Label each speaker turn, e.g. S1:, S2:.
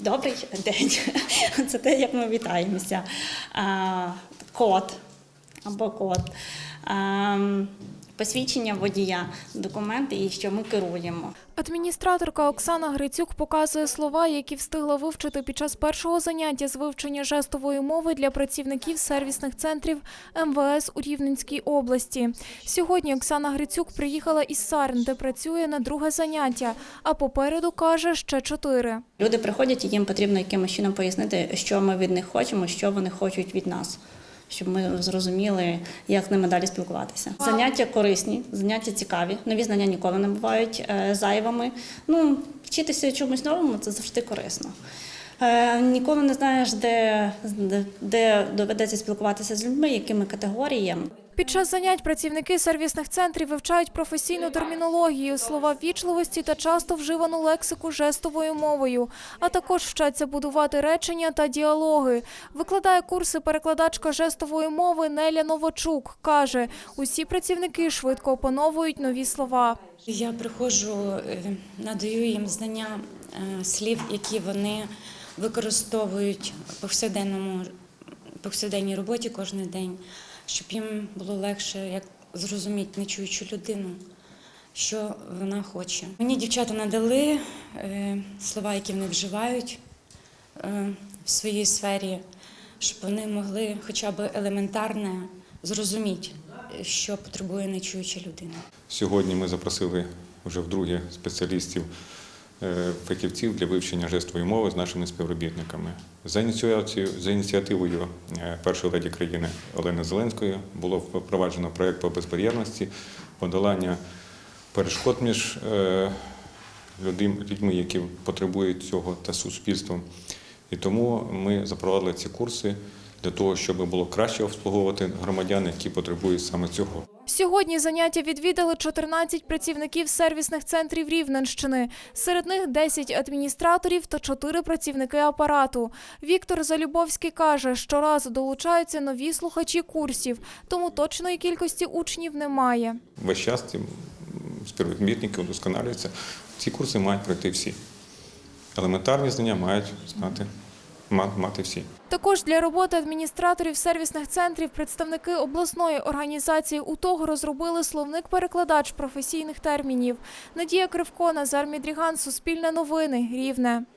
S1: Добрий день. Це те, як ми вітаємося. Кот або код. Посвідчення водія, документи і що ми керуємо.
S2: Адміністраторка Оксана Грицюк показує слова, які встигла вивчити під час першого заняття з вивчення жестової мови для працівників сервісних центрів МВС у Рівненській області. Сьогодні Оксана Грицюк приїхала із Сарн, де працює на друге заняття, а попереду каже ще чотири.
S1: Люди приходять і їм потрібно якимось чином пояснити, що ми від них хочемо, що вони хочуть від нас. Щоб ми зрозуміли, як ними далі спілкуватися. Заняття корисні, заняття цікаві. Нові знання ніколи не бувають е, зайвими. Ну, вчитися чомусь новому це завжди корисно. Е, ніколи не знаєш, де, де, де доведеться спілкуватися з людьми, якими категоріями.
S2: Під час занять працівники сервісних центрів вивчають професійну термінологію, слова ввічливості та часто вживану лексику жестовою мовою, а також вчаться будувати речення та діалоги. Викладає курси перекладачка жестової мови Неля Новачук. Каже, усі працівники швидко опановують нові слова.
S3: Я приходжу, е, надаю їм знання е, слів, які вони використовують в повсякденному повсякденній роботі кожен день, щоб їм було легше як зрозуміти нечуючу людину, що вона хоче. Мені дівчата надали е, слова, які вони вживають е, в своїй сфері, щоб вони могли хоча б елементарне зрозуміти, що потребує нечуюча людина.
S4: Сьогодні ми запросили вже вдруге спеціалістів, фахівців для вивчення жестової мови з нашими співробітниками. За ініціацією, за ініціативою е, першої леді країни Олени Зеленської було впроваджено проєкт по безбар'єрності, подолання перешкод між е, людьми, які потребують цього, та суспільством. І тому ми запровадили ці курси для того, щоб було краще обслуговувати громадян, які потребують саме цього.
S2: Сьогодні заняття відвідали 14 працівників сервісних центрів Рівненщини. Серед них 10 адміністраторів та 4 працівники апарату. Віктор Залюбовський каже, щоразу долучаються нові слухачі курсів, тому точної кількості учнів немає.
S4: Весь час ці співробітники удосконалюються. Ці курси мають пройти всі. Елементарні знання мають знати, мати всі.
S2: Також для роботи адміністраторів сервісних центрів представники обласної організації УТОГ розробили словник-перекладач професійних термінів. Надія Кривко, Назар Мідріган, Суспільне новини, Рівне.